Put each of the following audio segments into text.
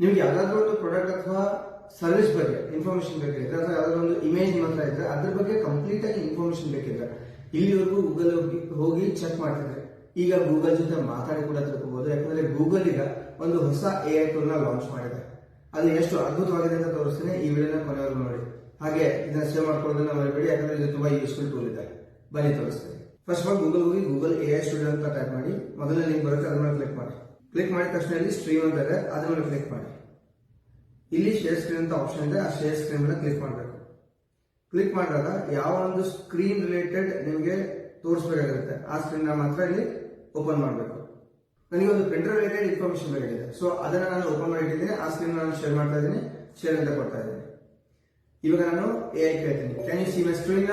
ನಿಮ್ಗೆ ಯಾವ್ದಾದ್ರು ಒಂದು ಪ್ರಾಡಕ್ಟ್ ಅಥವಾ ಸರ್ವಿಸ್ ಬಗ್ಗೆ ಇನ್ಫಾರ್ಮೇಶನ್ ಬೇಕಿದ್ರೆ, ಅಥವಾ ಯಾವ್ದಾದ್ರು ಒಂದು ಇಮೇಜ್ ಮಾತ್ರ ಹತ್ರ ಇದ್ರೆ, ಅದ್ರ ಬಗ್ಗೆ ಕಂಪ್ಲೀಟ್ ಆಗಿ ಇನ್ಫಾರ್ಮೇಶನ್ ಬೇಕಿದ್ರೆ, ಇಲ್ಲಿವರೆಗೂ ಗೂಗಲ್ ಹೋಗಿ ಹೋಗಿ ಚೆಕ್ ಮಾಡ್ತಿದ್ರೆ. ಈಗ ಗೂಗಲ್ ಜೊತೆ ಮಾತಾಡಿ ಕೂಡ ತಿಳ್ಕೊಬಹುದು ಯಾಕಂದ್ರೆ ಗೂಗಲ್ ಈಗ ಒಂದು ಹೊಸ ಎ ಐ ಟೂಲ್ನ ಲಾಂಚ್ ಮಾಡಿದೆ. ಅದು ಎಷ್ಟು ಅದ್ಭುತವಾಗಿದೆ ಅಂತ ತೋರಿಸ್ತೀನಿ ಈ ವಿಡಿಯೋನ ಕೊನೆವರೆಗೂ ನೋಡಿ. ಹಾಗೆ ಇದನ್ನ ಸೇವ್ ಮಾಡ್ಕೊಳ್ಳೋದನ್ನ ಮರಿಬೇಡಿ, ಯಾಕಂದ್ರೆ ಇದು ತುಂಬಾ ಯೂಸ್ಫುಲ್ ಟೂಲ್ ಇದೆ. ಬನ್ನಿ ತೋರಿಸ್ತೀನಿ. ಫಸ್ಟ್ ಆಫ್ ಆಲ್ ಗೂಗಲ್ ಹೋಗಿ ಗೂಗಲ್ ಎ ಐ ಸ್ಟುಡಿಯೋ ಅಂತ ಟೈಪ್ ಮಾಡಿ ಮೊದಲನೇ ಲಿಂಕ್ ಬರುತ್ತೆ ಅದನ್ನ ಕ್ಲಿಕ್ ಮಾಡಿ. ಕ್ಲಿಕ್ ಮಾಡಿದ ತಕ್ಷಣ ಇಲ್ಲಿ ಸ್ಟ್ರೀಮ್ ಅಂತ ಇದೆ ಅದ್ರ ಮೇಲೆ ಕ್ಲಿಕ್ ಮಾಡಿ. ಇಲ್ಲಿ ಶೇರ್ ಸ್ಕ್ರೀನ್ ಅಂತ ಆಪ್ಷನ್ ಇದೆ, ಆ ಶೇರ್ ಸ್ಕ್ರೀನ್ ಮೇಲೆ ಕ್ಲಿಕ್ ಮಾಡಬೇಕು. ಕ್ಲಿಕ್ ಮಾಡಿದಾಗ ಯಾವ ಒಂದು ಸ್ಕ್ರೀನ್ ರಿಲೇಟೆಡ್ ನಿಮಗೆ ತೋರಿಸಬೇಕಾಗಿರುತ್ತೆ, ಆ ಸ್ಕ್ರೀನ್ ಮಾತ್ರ ಇಲ್ಲಿ ಓಪನ್ ಮಾಡಬೇಕು. ನನಗೆ ಒಂದು ಪ್ರಿಂಟರ್ ರಿಲೇಟೆಡ್ ಇನ್ಫಾರ್ಮೇಶನ್ ಬೇಕಾಗಿದೆ. ಸೊ ಅದನ್ನ ನಾನು ಓಪನ್ ಮಾಡಿಟ್ಟಿದ್ದೀನಿ ಆ ಸ್ಕ್ರೀನ್ ನಾನು ಶೇರ್ ಮಾಡ್ತಾ ಇದ್ದೀನಿ ಶೇರ್ ಅಂತ ಕೊಡ್ತಾ ಇದ್ದೀನಿ. ಇವಾಗ ನಾನು ಎ ಐ ಕೇಳ್ತೀನಿ. Can you see my screen.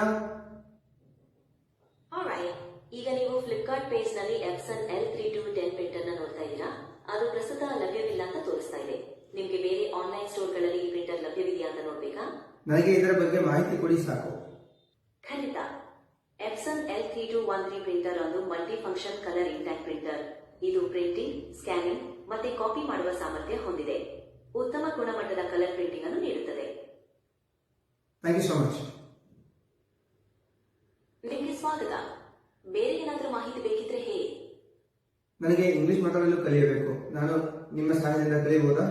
ಈಗ ನೀವು Flipkart ಪೇಜ್ನಲ್ಲಿ Epson L three two ten ಪ್ರಿಂಟರ್ನ ನೋಡ್ತಾ ಇದ್ದೀರಾ ಅದು ಪ್ರಸ್ತುತ ಲಭ್ಯವಿಲ್ಲ ಅಂತ ತೋರಿಸ್ತಾ ಇದೆ ನಿಮ್ಗೆ ಬೇರೆ ಆನ್ಲೈನ್ ಸ್ಟೋರ್ಗಳಲ್ಲಿ ಈ ಪ್ರಿಂಟರ್ ಲಭ್ಯವಿದೆಯಾ ಅಂತ ನೋಡ್ಬೇಕಾ ನನಗೆ ಇದರ ಬಗ್ಗೆ ಮಾಹಿತಿ ಕೊಡಿ ಸಾಕು. ಖಂಡಿತ. Epson L three two one three printer ಒಂದು ಮಲ್ಟಿ ಫಂಕ್ಷನ್ ಕಲರ್ ಇಂಟ್ಯಾಕ್ಟ್ ಪ್ರಿಂಟರ್ ಇದು ಪ್ರಿಂಟಿಂಗ್ ಸ್ಕ್ಯಾನಿಂಗ್ ಮತ್ತೆ ಕಾಪಿ ಮಾಡುವ ಸಾಮರ್ಥ್ಯ ಹೊಂದಿದೆ. ಉತ್ತಮ ಗುಣಮಟ್ಟದ ಕಲರ್ ಪ್ರಿಂಟಿಂಗ್ ಅನ್ನು ನೀಡುತ್ತದೆ. ಥ್ಯಾಂಕ್ ಯು ಸೊ ಮಚ್ ನಿಮಗೆ ಸ್ವಾಗತ. ಬೇರೆ ಏನಾದರೂ ಮಾಹಿತಿ ಬೇಕಿದ್ರೆ ಹೇಳಿ. ನನಗೆ ಇಂಗ್ಲಿಷ್ ಮಾತಾಡಲು ಕಲಿಯಬೇಕು. ನಾನು ನಿಮ್ಮ ಸ್ಥಾನದಿಂದ ಕಲಿಯಬಹುದಾ?